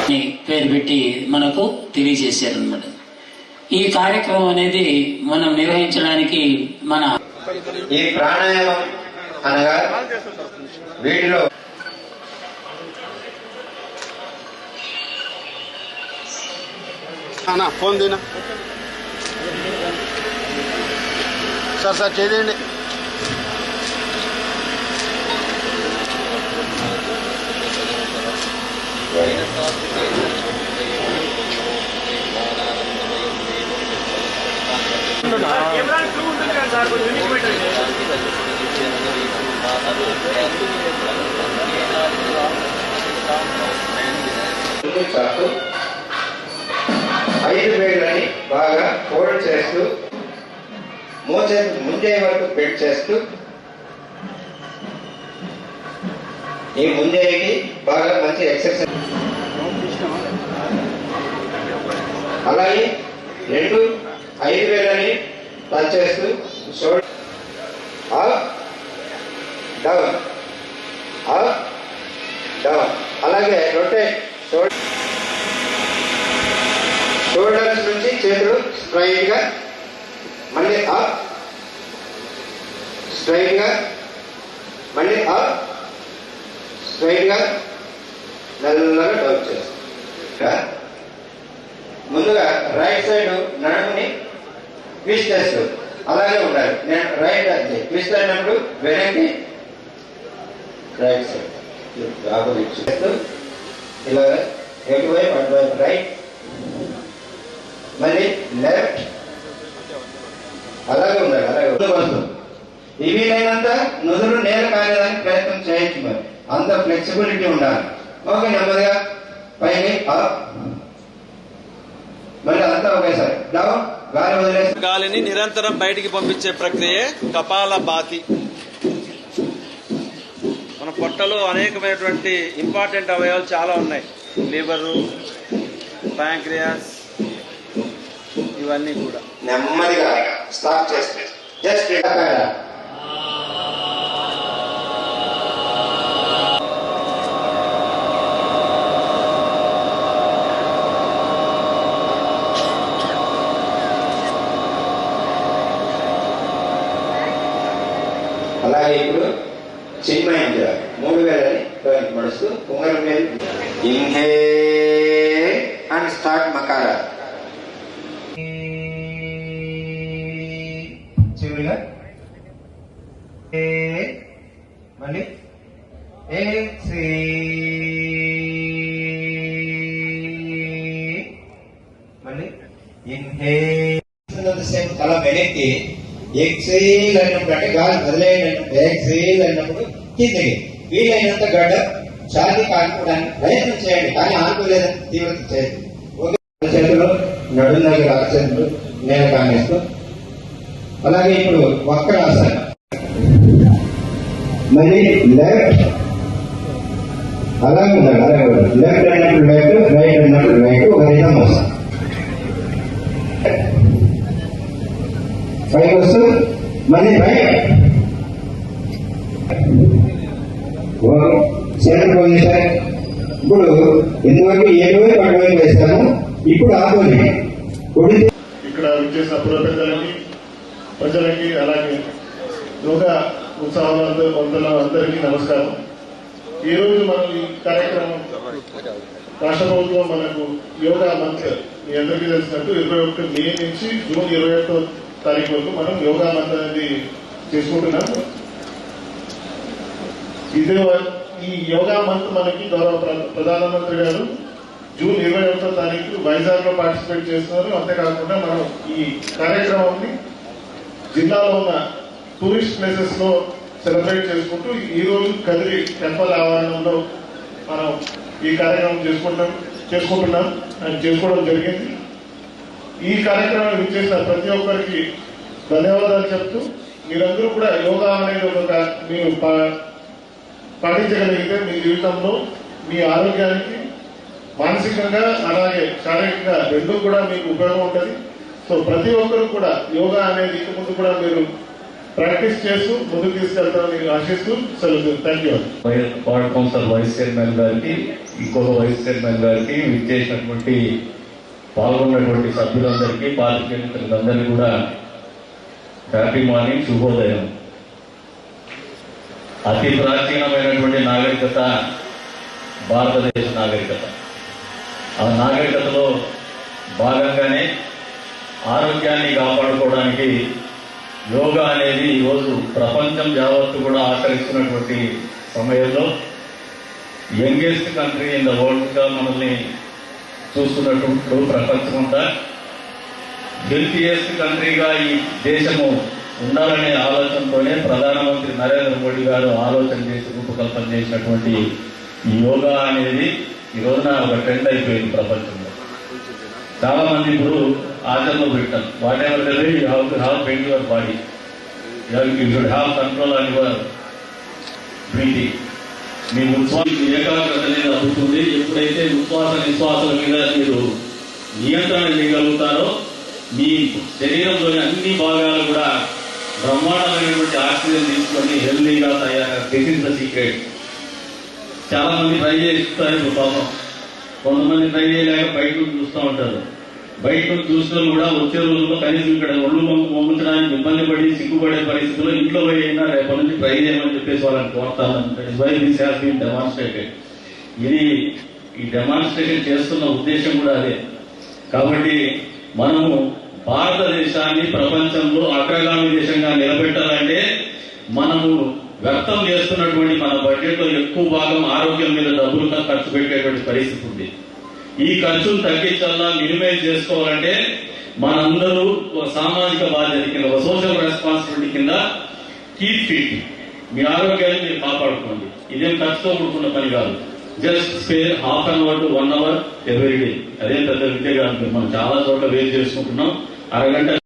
అని పేరు పెట్టి మనకు తెలియజేశారనమాట ఈ కార్యక్రమం అనేది మనం నిర్వహించడానికి మన ఈ ప్రాణాయామం అనగా వీటిలో ఫోన్ దీనా సార్ సార్ చేయండి. చాకు ఐదు వేళ్ళని బాగా ఫోల్డ్ చేస్తూ మోచే ముందే వరకు పెట్ చేస్తూ ఈ ముందేకి బాగా మంచి ఎక్సర్సైజ్. అలాగే రెండు ఐదు వేలని టచ్ చేస్తూ షోల్డర్ డౌన్ అప్ డౌన్ అలాగే రొటేట్ షోల్డర్ షోల్డర్స్ నుంచి చేతులు స్ట్రైట్గా మళ్ళీ అప్ స్ట్రైట్గా మళ్ళీ అప్ స్ట్రైట్గా నల్లగా డౌన్ చేస్తాం. ముందుగా రైట్ సైడ్ నడుముని ట్విస్ట్ చేస్తూ అలాగే ఉండాలి. నేను రైట్ అంటే ట్విస్ట్ అయినప్పుడు వెనక్కి రైట్ సైడ్ ఆపోజిట్ చేస్తూ ఇలా ఎటువైపు అటువైపు రైట్ మళ్ళీ లెఫ్ట్ అలాగే ఉండాలి అలాగే ముందుకు వస్తుంది ఈ వీలైనంత నుదురు నేల కాగడానికి ప్రయత్నం చేయొచ్చు మరి. అంత ఫ్లెక్సిబిలిటీ ఉండాలి. ఓకే నెమ్మదిగా. పైకి అప్ మళ్ళీ అంతా ఒకేసారి డౌన్ గాలి వదిలేసి. గాలిని నిరంతరం బయటికి పంపించే ప్రక్రియే కపాల బాతి పొట్టలో అనేకమైనటువంటి ఇంపార్టెంట్ అవయవాలు చాలా ఉన్నాయి. లివరు ప్యాంక్రియాస్ ఇవన్నీ కూడా. నెమ్మదిగా స్టార్ట్ చేస్తే. జస్ట్ అలాగే ఇప్పుడు చిన్మయం చేయాలి మూడు వేలని లోనికి మడుస్తూ ఇన్హే అండ్ స్టార్ట్ మకారా చివరిగా ఏ మళ్ళీ? ఏ శ్రీ. మళ్ళీ? ఇన్హే సేపు తల వెనక్కి ఎక్సేల్ అన్నప్పుడు అంటే గాలి వదిలేయనప్పుడు ఎక్సేల్ అన్నప్పుడు కిందకి. వీలైనంత గడ్డ ఛాతి కానుకోవడానికి ప్రయత్నం చేయండి కానీ ఆనుకోలేదని తీవ్రత చేయండి. ఓకే చేతులు నడుము దగ్గర ఆసనలు నేను కానేస్తూ. అలాగే ఇప్పుడు వక్రాసన. మరి లెఫ్ట్. అలా ఉండాలి అలా ఉండాలి. లెఫ్ట్ అన్నప్పుడు లెఫ్ట్ రైట్ అన్నప్పుడు రైట్ ఒక రిధం వస్తుంది పైకి వస్తూ మళ్ళీ రైట్ ఇంతవరకు ఏడు వైపు అటువైపు వేస్తాము ఇప్పుడు ఆపోజిట్ ఇక్కడ విచ్చేసిన పురపెద్దలకి ప్రజలకి అలాగే యోగా ఉత్సాహవంతుల అందరికీ నమస్కారం. ఈ రోజు మనం ఈ కార్యక్రమం రాష్ట్ర ప్రభుత్వం మనకు యోగా మంత్ మీ అందరికీ తెలిసినట్టు ఇరవై ఒకటి మే నుంచి జూన్ ఇరవై ఒకటో తారీఖు వరకు మనం యోగా మంత్ అనేది చేసుకుంటున్నాం ఇదే ఈ యోగా మంత్ మనకి గౌరవ ప్ర- ప్రధానమంత్రి గారు జూన్ ఇరవై ఒకటో తారీఖు వైజాగ్లో పార్టిసిపేట్ చేస్తున్నారు. అంతేకాకుండా మనం ఈ కార్యక్రమాన్ని జిల్లాలో ఉన్న టూరిస్ట్ ప్లేసెస్లో సెలబ్రేట్ చేసుకుంటూ ఈ రోజు కదిరి టెంపుల్ ఆవరణంలో మనం ఈ కార్యక్రమం చేసుకుంటాం చేసుకుంటున్నాం చేసుకోవడం జరిగింది. ఈ కార్యక్రమాన్ని విచ్చేసిన ప్రతి ఒక్కరికి ధన్యవాదాలు చెప్తూ మీరందరూ కూడా యోగా అనేది ఒక మీరు పాటించగలిగితే మీ జీవితంలో మీ ఆరోగ్యానికి మానసికంగా అలాగే శారీరకంగా రెండు కూడా మీకు ఉపయోగం ఉంటుంది. సో ప్రతి ఒక్కరు కూడా యోగా అనేది ఇంటి ముందు కూడా మీరు ప్రాక్టీస్ చేస్తూ ముందుకు తీసుకెళ్తామని ఆశిస్తూ సెలవు thank you. Ward councillor vice chairman గారికి ఇంకొక వైస్ చైర్మన్ గారికి విచ్చేసినటువంటి పాల్గొన్నటువంటి సభ్యులందరికీ పార్టీ కూడా హ్యాపీ మార్నింగ్ శుభోదయం. అతి ప్రాచీనమైనటువంటి నాగరికత భారతదేశ నాగరికత. ఆ నాగరికతలో భాగంగానే ఆరోగ్యాన్ని కాపాడుకోవడానికి యోగా అనేది ఈరోజు ప్రపంచం యావత్తు కూడా ఆకరిస్తున్నటువంటి సమయంలో యంగెస్ట్ కంట్రీ ఇన్ ద వరల్డ్గా మనల్ని చూస్తున్నటువంటి ప్రపంచమంతా. హెల్తియెస్ట్ కంట్రీగా ఈ దేశము ఉండాలనే ఆలోచనతోనే ప్రధానమంత్రి నరేంద్ర మోడీ గారు ఆలోచన చేసి రూపకల్పన చేసినటువంటి ఈ యోగా అనేది ఈ రోజున ఒక ట్రెండ్ అయిపోయింది ప్రపంచంలో. చాలా మంది ఇప్పుడు ఆచరణలో పెట్టారు. Whatever you have to have paint your body you should have control on your breathing మీ ఉత్సాహం ఏకాగ్రత అనేది అవుతుంది ఎప్పుడైతే ఉచ్ఛ్వాస నిశ్వాసాల మీద మీరు నియంత్రణ చేయగలుగుతారో మీ శరీరంలోని అన్ని భాగాలు కూడా బ్రహ్మాండమైనటువంటి ఆక్సిజన్ తీసుకొని హెల్దీగా తయారు దిస్ ఇస్ ద సీక్రెట్. చాలా మంది ట్రై చేస్తారు పాపం. కొంతమంది ట్రై చేయలేక బయట నుంచి చూస్తూ ఉంటారు. బయట నుంచి చూసిన కూడా వచ్చే రోజుల్లో కనీసం ఇక్కడ ఒళ్ళు పంపించడానికి ఇబ్బంది పడి సిగ్గుపడే పరిస్థితుల్లో ఇంట్లో పోయి అయినా రేపటి నుంచి ట్రై చేయమని చెప్పేసి వాళ్ళని కోరుతాను. డెమాన్స్ట్రేటెడ్ ఇది ఈ డెమాన్స్ట్రేషన్ చేస్తున్న ఉద్దేశం కూడా అదే. కాబట్టి మనము భారతదేశాన్ని ప్రపంచంలో అగ్రగామి దేశంగా నిలబెట్టాలంటే మనము వ్యక్తం చేస్తున్నటువంటి మన బడ్జెట్లో ఎక్కువ భాగం ఆరోగ్యం మీద డబ్బులు ఖర్చు పెట్టేటువంటి పరిస్థితి ఉంది. ఈ ఖర్చును తగ్గించాలా మినిమైజ్ చేసుకోవాలంటే మనందరూ ఒక సామాజిక బాధ్యత కింద ఒక సోషల్ రెస్పాన్సిబిలిటీ కింద కీప్ ఫిట్. మీ ఆరోగ్యాన్ని మీరు కాపాడుకోండి. ఇదేం ఖర్చుతో కూడుకున్న పని కాదు. Just spare half an hour to one hour every day అదేం పెద్ద విద్య కాదు మనం చాలా చోట్ల వేరు చేసుకుంటున్నాం. Adelante.